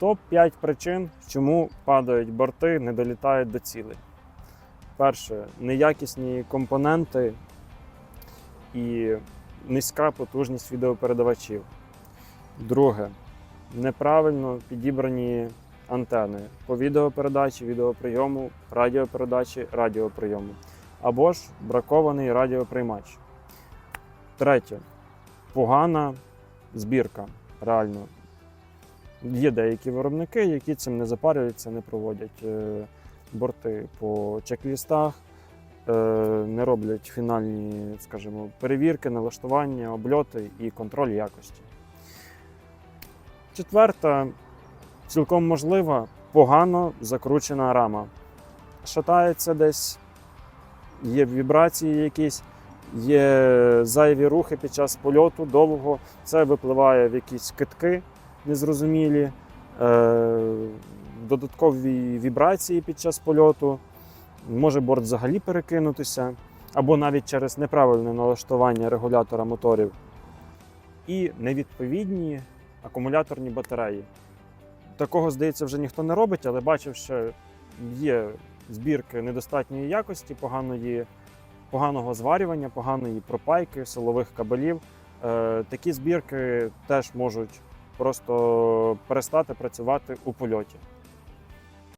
Топ-5 причин, чому падають борти, не долітають до цілей. Перше, неякісні компоненти і низька потужність відеопередавачів. Друге, неправильно підібрані антени по відеопередачі, відеоприйому, радіопередачі, радіоприйому. Або ж бракований радіоприймач. Третє, погана збірка. Реально. Є деякі виробники, які цим не запарюються, не проводять е, борти по чек-лістах, е, не роблять фінальні, скажімо, перевірки, налаштування, обльоти і контроль якості. Четверта, цілком можлива, погано закручена рама. Шатається десь, є вібрації якісь, є зайві рухи під час польоту довго. Це випливає в якісь китки незрозумілі, е, додаткові вібрації під час польоту. Може борт взагалі перекинутися, або навіть через неправильне налаштування регулятора моторів. І невідповідні акумуляторні батареї. Такого, здається, вже ніхто не робить, але бачив, що є збірки недостатньої якості, поганої, поганого зварювання, поганої пропайки, силових кабелів. Е, такі збірки теж можуть просто перестати працювати у польоті.